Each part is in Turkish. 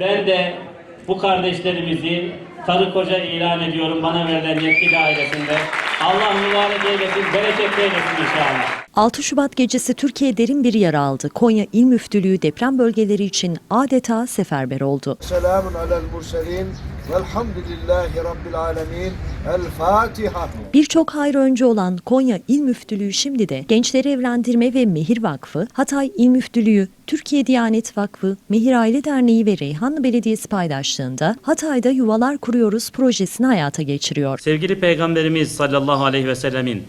Ben de bu kardeşlerimizi karı koca ilan ediyorum bana verilen yetki dairesinde. Allah mübarek eylesin, bereketli eylesin inşallah. 6 Şubat gecesi Türkiye derin bir yara aldı. Konya İl Müftülüğü deprem bölgeleri için adeta seferber oldu. Selamun alel murselin velhamdülillahi rabbil alemin. El Fatiha. Birçok hayır öncü olan Konya İl Müftülüğü şimdi de Gençleri Evlendirme ve Mehir Vakfı, Hatay İl Müftülüğü, Türkiye Diyanet Vakfı, Mehir Aile Derneği ve Reyhanlı Belediyesi paydaşlığında Hatay'da Yuvalar Kuruyoruz projesini hayata geçiriyor. Sevgili Peygamberimiz sallallahu aleyhi ve sellemin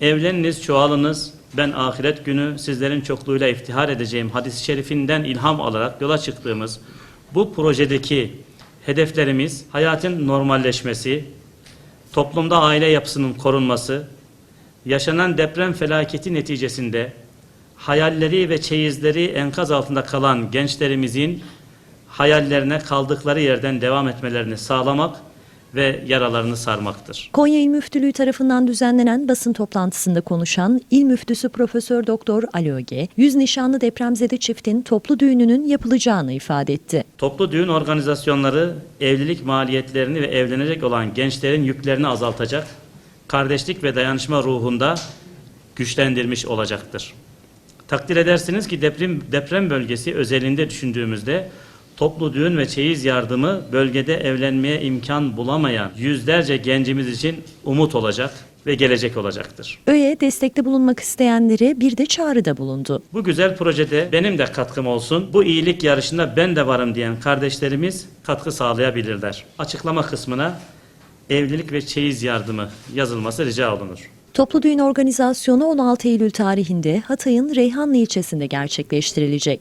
evleniniz, çoğalınız, ben ahiret günü sizlerin çokluğuyla iftihar edeceğim hadis-i şerifinden ilham alarak yola çıktığımız bu projedeki hedeflerimiz hayatın normalleşmesi, toplumda aile yapısının korunması, yaşanan deprem felaketi neticesinde hayalleri ve çeyizleri enkaz altında kalan gençlerimizin hayallerine kaldıkları yerden devam etmelerini sağlamak ve yaralarını sarmaktır. Konya İl Müftülüğü tarafından düzenlenen basın toplantısında konuşan İl Müftüsü Profesör Doktor Ali Öge, 100 nişanlı depremzede çiftin toplu düğününün yapılacağını ifade etti. Toplu düğün organizasyonları evlilik maliyetlerini ve evlenecek olan gençlerin yüklerini azaltacak, kardeşlik ve dayanışma ruhunda güçlendirmiş olacaktır. Takdir edersiniz ki deprem, deprem bölgesi özelinde düşündüğümüzde toplu düğün ve çeyiz yardımı bölgede evlenmeye imkan bulamayan yüzlerce gencimiz için umut olacak ve gelecek olacaktır. Öğe destekte bulunmak isteyenlere bir de çağrıda bulundu. Bu güzel projede benim de katkım olsun, bu iyilik yarışında ben de varım diyen kardeşlerimiz katkı sağlayabilirler. Açıklama kısmına evlilik ve çeyiz yardımı yazılması rica olunur. Toplu düğün organizasyonu 16 Eylül tarihinde Hatay'ın Reyhanlı ilçesinde gerçekleştirilecek.